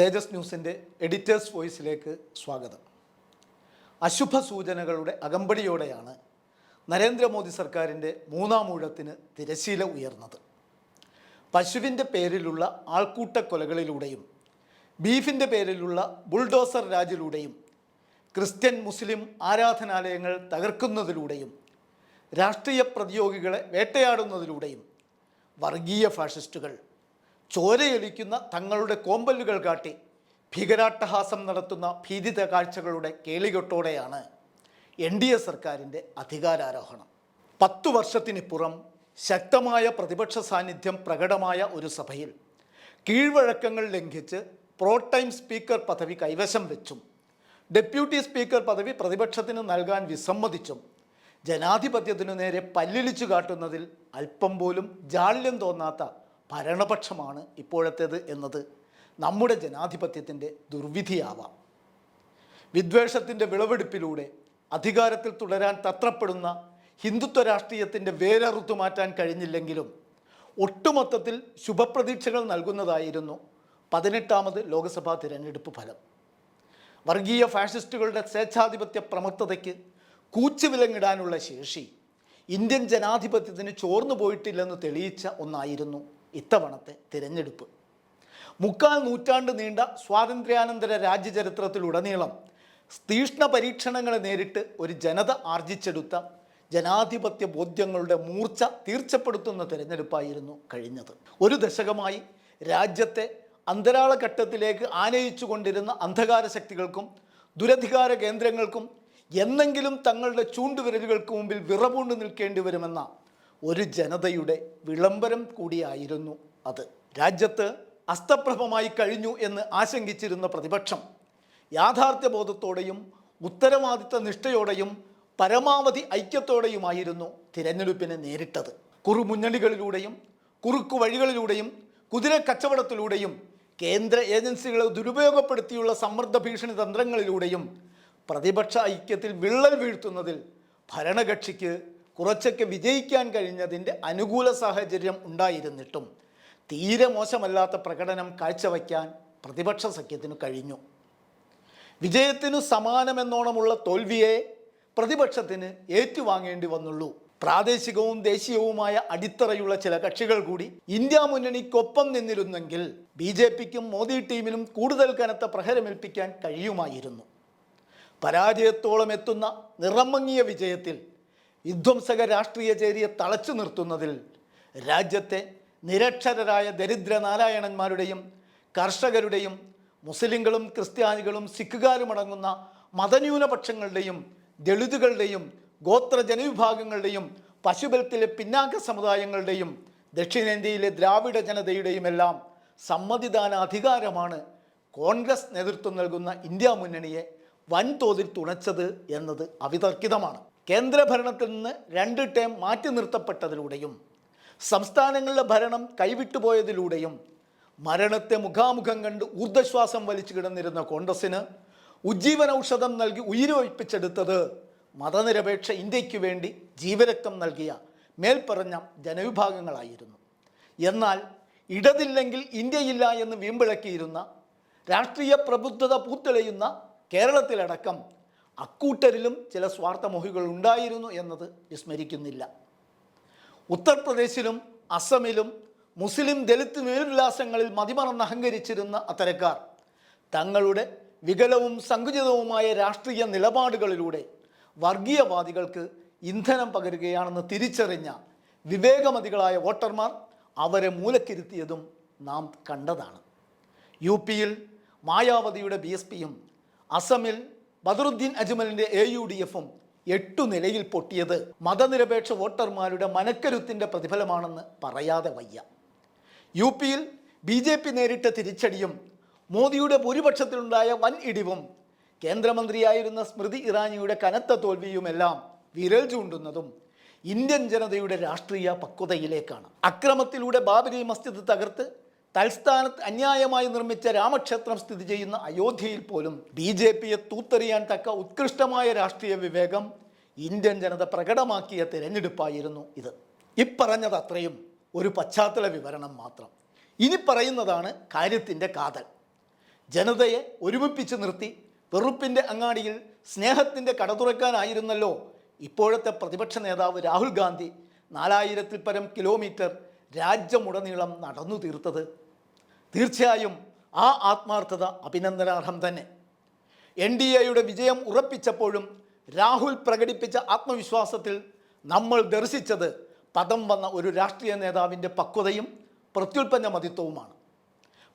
തേജസ് ന്യൂസിന്റെ എഡിറ്റേഴ്സ് വോയിസിലേക്ക് സ്വാഗതം. അശുഭ സൂചനകളുടെ അകമ്പടിയോടെയാണ് നരേന്ദ്രമോദി സർക്കാരിന്റെ മൂന്നാം ഊഴത്തിന് തിരശീല ഉയർന്നത്. പശുവിന്റെ പേരിലുള്ള ആൾക്കൂട്ട കൊലകളിലൂടെയും ബീഫിന്റെ പേരിലുള്ള ബുൾഡോസർ രാജിലൂടെയും ക്രിസ്ത്യൻ മുസ്ലിം ആരാധനാലയങ്ങൾ തകർക്കുന്നതിലൂടെയും രാഷ്ട്രീയ പ്രതിയോഗികളെ വേട്ടയാടുന്നതിലൂടെയും വർഗീയ ഫാഷിസ്റ്റുകൾ ചോരയൊലിക്കുന്ന തങ്ങളുടെ കോമ്പല്ലുകൾ കാട്ടി ഭീകരാട്ടഹാസം നടത്തുന്ന ഭീതിത കാഴ്ചകളുടെ കേളികൊട്ടോടെയാണ് എൻ ഡി എ സർക്കാരിന്റെ അധികാരാരോഹണം. പത്തു വർഷത്തിനിപ്പുറം ശക്തമായ പ്രതിപക്ഷ സാന്നിധ്യം പ്രകടമായ ഒരു സഭയിൽ കീഴ്വഴക്കങ്ങൾ ലംഘിച്ച് പ്രോ ടൈം സ്പീക്കർ പദവി കൈവശം വെച്ചും ഡെപ്യൂട്ടി സ്പീക്കർ പദവി പ്രതിപക്ഷത്തിന് നൽകാൻ വിസമ്മതിച്ചും ജനാധിപത്യത്തിനു നേരെ പല്ലിളിച്ചു കാട്ടുന്നതിൽ അല്പം പോലും ജാള്യം തോന്നാത്ത ഭരണപക്ഷമാണ് ഇപ്പോഴത്തേത് എന്നത് നമ്മുടെ ജനാധിപത്യത്തിന്റെ ദുർവിധിയാവാം. വിദ്വേഷത്തിന്റെ വിളവെടുപ്പിലൂടെ അധികാരത്തിൽ തുടരാൻ തത്രപ്പെടുന്ന ഹിന്ദുത്വ രാഷ്ട്രീയത്തിന്റെ വേരറുത്തു മാറ്റാൻ കഴിഞ്ഞില്ലെങ്കിലും ഒട്ടുമൊത്തത്തിൽ ശുഭപ്രതീക്ഷകൾ നൽകുന്നതായിരുന്നു പതിനെട്ടാമത് ലോക്സഭാ തിരഞ്ഞെടുപ്പ് ഫലം. വർഗീയ ഫാഷിസ്റ്റുകളുടെ സ്വേച്ഛാധിപത്യ പ്രമത്തതയ്ക്ക് കൂച്ചുവിലങ്ങിടാനുള്ള ശേഷി ഇന്ത്യൻ ജനാധിപത്യത്തിന് ചോർന്നു പോയിട്ടില്ലെന്ന് തെളിയിച്ച ഒന്നായിരുന്നു ഇത്തവണത്തെ തിരഞ്ഞെടുപ്പ്. മുക്കാൽ നൂറ്റാണ്ട് നീണ്ട സ്വാതന്ത്ര്യാനന്തര രാജ്യചരിത്രത്തിലുടനീളം തീഷ്ണ പരീക്ഷണങ്ങളെ നേരിട്ട് ഒരു ജനത ആർജിച്ചെടുത്ത ജനാധിപത്യ ബോധ്യങ്ങളുടെ മൂർച്ച തീർച്ചപ്പെടുത്തുന്ന തിരഞ്ഞെടുപ്പായിരുന്നു കഴിഞ്ഞത്. ഒരു ദശകമായി രാജ്യത്തെ അന്തരാള ഘട്ടത്തിലേക്ക് ആനയിച്ചു കൊണ്ടിരുന്ന അന്ധകാര ശക്തികൾക്കും ദുരധികാര കേന്ദ്രങ്ങൾക്കും എന്നെങ്കിലും തങ്ങളുടെ ചൂണ്ടുവിരലുകൾക്ക് മുമ്പിൽ വിറപൂണ്ട് നിൽക്കേണ്ടി വരുമെന്ന ഒരു ജനതയുടെ വിളംബരം കൂടിയായിരുന്നു അത്. രാജ്യത്ത് അസ്തപ്രഭമായി കഴിഞ്ഞു എന്ന് ആശങ്കിച്ചിരുന്ന പ്രതിപക്ഷം യാഥാർത്ഥ്യബോധത്തോടെയും ഉത്തരവാദിത്ത നിഷ്ഠയോടെയും പരമാവധി ഐക്യത്തോടെയുമായിരുന്നു തിരഞ്ഞെടുപ്പിനെ നേരിട്ടത്. കുറുമുന്നണികളിലൂടെയും കുറുക്കു വഴികളിലൂടെയും കുതിര കച്ചവടത്തിലൂടെയും കേന്ദ്ര ഏജൻസികളെ ദുരുപയോഗപ്പെടുത്തിയുള്ള സമ്മർദ്ദ ഭീഷണി തന്ത്രങ്ങളിലൂടെയും പ്രതിപക്ഷ ഐക്യത്തിൽ വിള്ളൽ വീഴ്ത്തുന്നതിൽ ഭരണകക്ഷിക്ക് കുറച്ചൊക്കെ വിജയിക്കാൻ കഴിഞ്ഞതിന്റെ അനുകൂല സാഹചര്യം ഉണ്ടായിരുന്നിട്ടും തീരെ മോശമല്ലാത്ത പ്രകടനം കാഴ്ചവയ്ക്കാൻ പ്രതിപക്ഷ സഖ്യത്തിന് കഴിഞ്ഞു. വിജയത്തിനു സമാനമെന്നോണമുള്ള തോൽവിയെ പ്രതിപക്ഷത്തിന് ഏറ്റുവാങ്ങേണ്ടി വന്നുള്ളൂ. പ്രാദേശികവും ദേശീയവുമായ അടിത്തറയുള്ള ചില കക്ഷികൾ കൂടി ഇന്ത്യ മുന്നണിക്കൊപ്പം നിന്നിരുന്നെങ്കിൽ ബി ജെ പിക്കും മോദി ടീമിനും കൂടുതൽ കനത്ത പ്രഹരമേൽപ്പിക്കാൻ കഴിയുമായിരുന്നു. പരാജയത്തോളം എത്തുന്ന നിറമങ്ങിയ വിജയത്തിൽ വിധ്വംസക രാഷ്ട്രീയ ചേരിയെ തളച്ചു നിർത്തുന്നതിൽ രാജ്യത്തെ നിരക്ഷരരായ ദരിദ്ര നാരായണന്മാരുടെയും കർഷകരുടെയും മുസ്ലിങ്ങളും ക്രിസ്ത്യാനികളും സിഖുകാരുമടങ്ങുന്ന മതന്യൂനപക്ഷങ്ങളുടെയും ദളിതുകളുടെയും ഗോത്ര ജനവിഭാഗങ്ങളുടെയും പശുബലത്തിലെ പിന്നാക്ക സമുദായങ്ങളുടെയും ദക്ഷിണേന്ത്യയിലെ ദ്രാവിഡ ജനതയുടെയും എല്ലാം സമ്മതിദാന അധികാരമാണ് കോൺഗ്രസ് നേതൃത്വം നൽകുന്ന ഇന്ത്യ മുന്നണിയെ വൻതോതിൽ തുണച്ചത് എന്നത് അവിതർക്കിതമാണ്. കേന്ദ്രഭരണത്തിൽ നിന്ന് രണ്ട് ടേം മാറ്റി നിർത്തപ്പെട്ടതിലൂടെയും സംസ്ഥാനങ്ങളുടെ ഭരണം കൈവിട്ടുപോയതിലൂടെയും മരണത്തെ മുഖാമുഖം കണ്ട് ഊർദ്ധശ്വാസം വലിച്ചു കിടന്നിരുന്ന കോൺഗ്രസിന് ഉജ്ജീവന ഔഷധം നൽകി ഉയരൊഴിപ്പിച്ചെടുത്തത് മതനിരപേക്ഷ ഇന്ത്യയ്ക്ക് വേണ്ടി ജീവരക്തം നൽകിയ മേൽപ്പറഞ്ഞ ജനവിഭാഗങ്ങളായിരുന്നു. എന്നാൽ ഇടതില്ലെങ്കിൽ ഇന്ത്യയില്ല എന്ന് വീമ്പിളക്കിയിരുന്ന രാഷ്ട്രീയ പ്രബുദ്ധത പൂത്തെളിയുന്ന കേരളത്തിലടക്കം അക്കൂട്ടരിലും ചില സ്വാർത്ഥമോഹികൾ ഉണ്ടായിരുന്നു എന്നത് വിസ്മരിക്കുന്നില്ല. ഉത്തർപ്രദേശിലും അസമിലും മുസ്ലിം ദലിത് മേലുല്ലാസങ്ങളിൽ മതിമറന്ന് അഹങ്കരിച്ചിരുന്ന അത്തരക്കാർ തങ്ങളുടെ വികലവും സങ്കുചിതവുമായ രാഷ്ട്രീയ നിലപാടുകളിലൂടെ വർഗീയവാദികൾക്ക് ഇന്ധനം പകരുകയാണെന്ന് തിരിച്ചറിഞ്ഞ വിവേകമതികളായ വോട്ടർമാർ അവരെ മൂലക്കിരുത്തിയതും നാം കണ്ടതാണ്. യു പിയിൽ മായാവതിയുടെ ബി എസ് പിയും അസമിൽ ബദറുദ്ദീൻ അജ്മലിന്റെ എ യു ഡി എഫും എട്ടു നിലയിൽ പൊട്ടിയത് മതനിരപേക്ഷ വോട്ടർമാരുടെ മനക്കരുത്തിന്റെ പ്രതിഫലമാണെന്ന് പറയാതെ വയ്യ. യു പിയിൽ ബി ജെ പി നേരിട്ട തിരിച്ചടിയും മോദിയുടെ ഭൂരിപക്ഷത്തിലുണ്ടായ വൻ ഇടിവും കേന്ദ്രമന്ത്രിയായിരുന്ന സ്മൃതി ഇറാനിയുടെ കനത്ത തോൽവിയുമെല്ലാം വിരൽ ചൂണ്ടുന്നതും ഇന്ത്യൻ ജനതയുടെ രാഷ്ട്രീയ പക്വതയിലേക്കാണ്. അക്രമത്തിലൂടെ ബാബരി മസ്ജിദ് തകർത്ത് തൽസ്ഥാനത്ത് അന്യായമായി നിർമ്മിച്ച രാമക്ഷേത്രം സ്ഥിതി ചെയ്യുന്ന അയോധ്യയിൽ പോലും ബി ജെ പിയെ തൂത്തെറിയാൻ തക്ക ഉത്കൃഷ്ടമായ രാഷ്ട്രീയ വിവേകം ഇന്ത്യൻ ജനത പ്രകടമാക്കിയ തിരഞ്ഞെടുപ്പായിരുന്നു ഇത്. ഇപ്പറഞ്ഞതത്രയും ഒരു പശ്ചാത്തല വിവരണം മാത്രം. ഇനി പറയുന്നതാണ് കാര്യത്തിന്റെ കാതൽ. ജനതയെ ഒരുമിപ്പിച്ച് നിർത്തി വെറുപ്പിന്റെ അങ്ങാടിയിൽ സ്നേഹത്തിന്റെ കട തുറക്കാനായിരുന്നല്ലോ ഇപ്പോഴത്തെ പ്രതിപക്ഷ നേതാവ് രാഹുൽ ഗാന്ധി നാലായിരത്തിൽ പരം കിലോമീറ്റർ രാജ്യമുടനീളം നടന്നു തീർത്തത്. തീർച്ചയായും ആ ആത്മാർത്ഥത അഭിനന്ദനാർഹം തന്നെ. എൻ ഡി എയുടെ വിജയം ഉറപ്പിച്ചപ്പോഴും രാഹുൽ പ്രകടിപ്പിച്ച ആത്മവിശ്വാസത്തിൽ നമ്മൾ ദർശിച്ചത് പദം വന്ന ഒരു രാഷ്ട്രീയ നേതാവിന്റെ പക്വതയും പ്രത്യുൽപ്പന്ന മതിത്വവുമാണ്.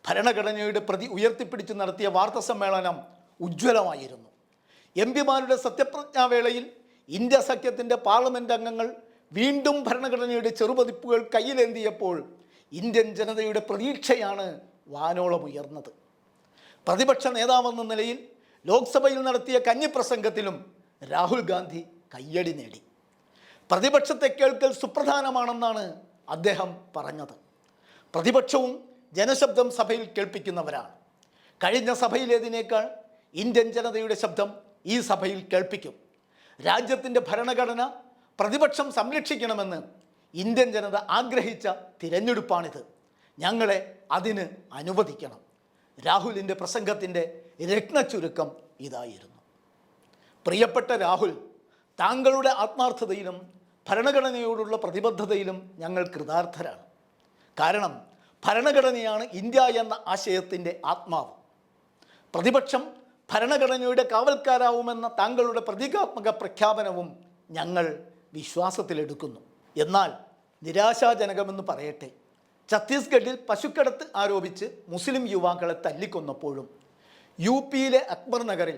ഭരണഘടനയുടെ പ്രതി ഉയർത്തിപ്പിടിച്ച് നടത്തിയ വാർത്താ സമ്മേളനം ഉജ്ജ്വലമായിരുന്നു. എം പിമാരുടെ സത്യപ്രതിജ്ഞാവേളയിൽ ഇന്ത്യ സഖ്യത്തിന്റെ പാർലമെന്റ് അംഗങ്ങൾ വീണ്ടും ഭരണഘടനയുടെ ചെറുപതിപ്പുകൾ കയ്യിലേന്തിയപ്പോൾ ഇന്ത്യൻ ജനതയുടെ പ്രതീക്ഷയാണ് വാനോളമുയർന്നത് പ്രതിപക്ഷ നേതാവെന്ന നിലയിൽ ലോക്സഭയിൽ നടത്തിയ കഞ്ഞിപ്രസംഗത്തിലും രാഹുൽ ഗാന്ധി കയ്യടി നേടി. പ്രതിപക്ഷത്തെ കേൾക്കൽ സുപ്രധാനമാണെന്നാണ് അദ്ദേഹം പറഞ്ഞത്. പ്രതിപക്ഷവും ജനശബ്ദം സഭയിൽ കേൾപ്പിക്കുന്നവരാണ്. കഴിഞ്ഞ സഭയിലേതിനേക്കാൾ ഇന്ത്യൻ ജനതയുടെ ശബ്ദം ഈ സഭയിൽ കേൾപ്പിക്കും. രാജ്യത്തിന്റെ ഭരണഘടന പ്രതിപക്ഷം സംരക്ഷിക്കണമെന്ന് ഇന്ത്യൻ ജനത ആഗ്രഹിച്ച തിരഞ്ഞെടുപ്പാണിത്. ഞങ്ങളെ അതിന് അനുവദിക്കണം. രാഹുലിന്റെ പ്രസംഗത്തിന്റെ രത്നച്ചുരുക്കം ഇതായിരുന്നു. പ്രിയപ്പെട്ട രാഹുൽ താങ്കളുടെ ആത്മാർത്ഥതയിലും ഭരണഘടനയോടുള്ള പ്രതിബദ്ധതയിലും ഞങ്ങൾ കൃതാർത്ഥരാണ്. കാരണം ഭരണഘടനയാണ് ഇന്ത്യ എന്ന ആശയത്തിന്റെ ആത്മാവ്. പ്രതിപക്ഷം ഭരണഘടനയുടെ കാവൽക്കാരാവുമെന്ന താങ്കളുടെ പ്രതീകാത്മക പ്രഖ്യാപനവും ഞങ്ങൾ വിശ്വാസത്തിലെടുക്കുന്നു. എന്നാൽ നിരാശാജനകമെന്ന് പറയട്ടെ. ഛത്തീസ്ഗഡിൽ പശുക്കടത്ത് ആരോപിച്ച് മുസ്ലിം യുവാക്കളെ തല്ലിക്കൊന്നപ്പോഴും യു പിയിലെ അക്ബർ നഗറിൽ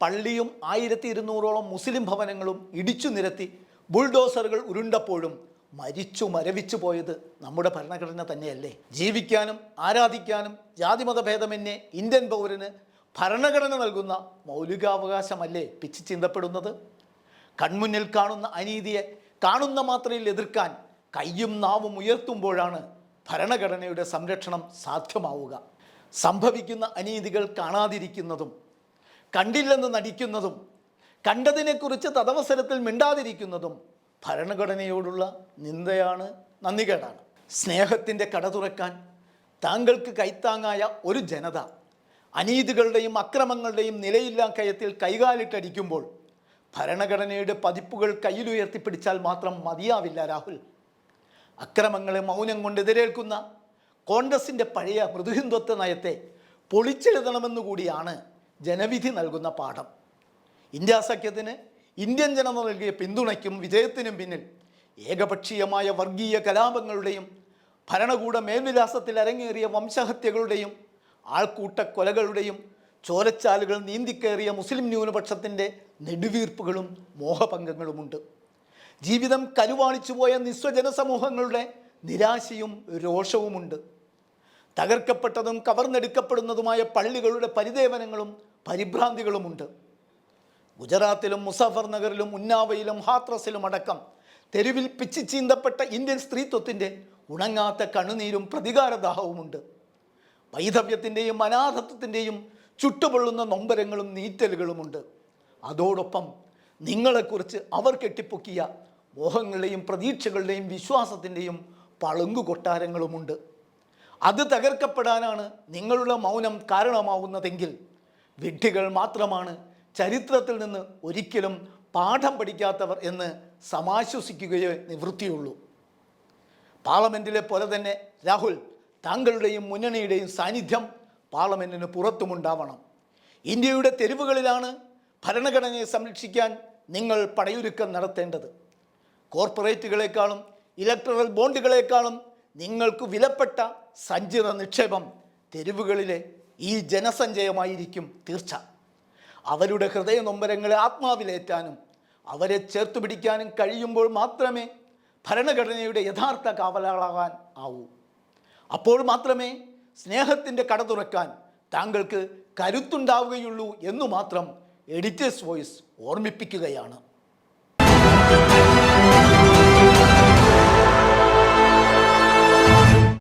പള്ളിയും ആയിരത്തി ഇരുന്നൂറോളം മുസ്ലിം ഭവനങ്ങളും ഇടിച്ചു നിരത്തി ബുൾഡോസറുകൾ ഉരുണ്ടപ്പോഴും മരിച്ചു മരവിച്ചു പോയത് നമ്മുടെ ഭരണഘടന തന്നെയല്ലേ. ജീവിക്കാനും ആരാധിക്കാനും ജാതിമത ഭേദമന്യേ ഇന്ത്യൻ പൗരന് ഭരണഘടന നൽകുന്ന മൗലികാവകാശമല്ലേ പിച്ച് ചിന്തപ്പെടുന്നത്? കൺമുന്നിൽ കാണുന്ന അനീതിയെ കാണുന്ന മാത്രയിൽ എതിർക്കാൻ കയ്യും നാവും ഉയർത്തുമ്പോഴാണ് ഭരണഘടനയുടെ സംരക്ഷണം സാധ്യമാവുക. സംഭവിക്കുന്ന അനീതികൾ കാണാതിരിക്കുന്നതും കണ്ടില്ലെന്ന് നടിക്കുന്നതും കണ്ടതിനെക്കുറിച്ച് തദവസരത്തിൽ മിണ്ടാതിരിക്കുന്നതും ഭരണഘടനയോടുള്ള നിന്ദയാണ് നന്ദികേടാണ്. സ്നേഹത്തിന്റെ കട തുറക്കാൻ താങ്കൾക്ക് കൈത്താങ്ങായ ഒരു ജനത അനീതികളുടെയും അക്രമങ്ങളുടെയും നിലയില്ലാ കയത്തിൽ കൈകാലിട്ടടിക്കുമ്പോൾ ഭരണഘടനയുടെ പതിപ്പുകൾ കയ്യിലുയർത്തിപ്പിടിച്ചാൽ മാത്രം മതിയാവില്ല രാഹുൽ. അക്രമങ്ങളെ മൗനം കൊണ്ട് എതിരേൽക്കുന്ന കോൺഗ്രസിന്റെ പഴയ മൃദുഹിന്ദുത്വ നയത്തെ പൊളിച്ചെഴുതണമെന്നുകൂടിയാണ് ജനവിധി നൽകുന്ന പാഠം. ഇന്ത്യ സഖ്യത്തിന് ഇന്ത്യൻ ജനത നൽകിയ പിന്തുണയ്ക്കും വിജയത്തിനും പിന്നിൽ ഏകപക്ഷീയമായ വർഗീയ കലാപങ്ങളുടെയും ഭരണകൂട മേൽവിലാസത്തിൽ അരങ്ങേറിയ വംശഹത്യകളുടെയും ആൾക്കൂട്ട കൊലകളുടെയും ചോരച്ചാലുകൾ നീന്തിക്കേറിയ മുസ്ലിം ന്യൂനപക്ഷത്തിന്റെ നെടുവീർപ്പുകളും മോഹഭംഗങ്ങളുമുണ്ട്. ജീവിതം കരുവാണിച്ചുപോയ നിസ്വജന സമൂഹങ്ങളുടെ നിരാശയും രോഷവുമുണ്ട്. തകർക്കപ്പെട്ടതും കവർന്നെടുക്കപ്പെടുന്നതുമായ പള്ളികളുടെ പരിദേവനങ്ങളും പരിഭ്രാന്തികളുമുണ്ട്. ഗുജറാത്തിലും മുസഫർ നഗറിലും ഉന്നാവയിലും ഹാത്രസിലും അടക്കം തെരുവിൽ പിച്ചി ചീന്തപ്പെട്ട ഇന്ത്യൻ സ്ത്രീത്വത്തിന്റെ ഉണങ്ങാത്ത കണ്ണുനീരും പ്രതികാരദാഹവുമുണ്ട്. വൈധവ്യത്തിന്റെയും അനാഥത്വത്തിന്റെയും ചുട്ടുപൊള്ളുന്ന നൊമ്പരങ്ങളും നീറ്റലുകളുമുണ്ട്. അതോടൊപ്പം നിങ്ങളെക്കുറിച്ച് അവർ കെട്ടിപ്പൊക്കിയ മോഹങ്ങളുടെയും പ്രതീക്ഷകളുടെയും വിശ്വാസത്തിന്റെയും പളുങ്കു കൊട്ടാരങ്ങളുമുണ്ട് അത് തകർക്കപ്പെടാനാണ് നിങ്ങളുടെ മൗനം കാരണമാവുന്നതെങ്കിൽ വിഡ്ഢികൾ മാത്രമാണ് ചരിത്രത്തിൽ നിന്ന് ഒരിക്കലും പാഠം പഠിക്കാത്തവർ എന്ന് സമാശ്വസിക്കുകയേ നിവൃത്തിയുള്ളൂ. പാർലമെന്റിലെ പോലെ തന്നെ രാഹുൽ താങ്കളുടെയും മുന്നണിയുടെയും സാന്നിധ്യം പാർലമെന്റിന് പുറത്തുമുണ്ടാവണം. ഇന്ത്യയുടെ തെരുവുകളിലാണ് ഭരണഘടനയെ സംരക്ഷിക്കാൻ നിങ്ങൾ പടയൊരുക്കം നടത്തേണ്ടത്. കോർപ്പറേറ്റുകളെക്കാളും ഇലക്ട്രൽ ബോണ്ടുകളെക്കാളും നിങ്ങൾക്ക് വിലപ്പെട്ട സഞ്ചിത നിക്ഷേപം തെരുവുകളിലെ ഈ ജനസഞ്ചയമായിരിക്കും തീർച്ച. അവരുടെ ഹൃദയ നൊമ്പരങ്ങളെ ആത്മാവിലേറ്റാനും അവരെ ചേർത്ത് പിടിക്കാനും കഴിയുമ്പോൾ മാത്രമേ ഭരണഘടനയുടെ യഥാർത്ഥ കാവലാളാകാൻ ആവൂ. അപ്പോൾ മാത്രമേ സ്നേഹത്തിന്റെ കട തുറക്കാൻ താങ്കൾക്ക് കരുത്തുണ്ടാവുകയുള്ളൂ എന്നു മാത്രം എഡിറ്റേഴ്സ് വോയിസ് ഓർമ്മിപ്പിക്കുകയാണ്.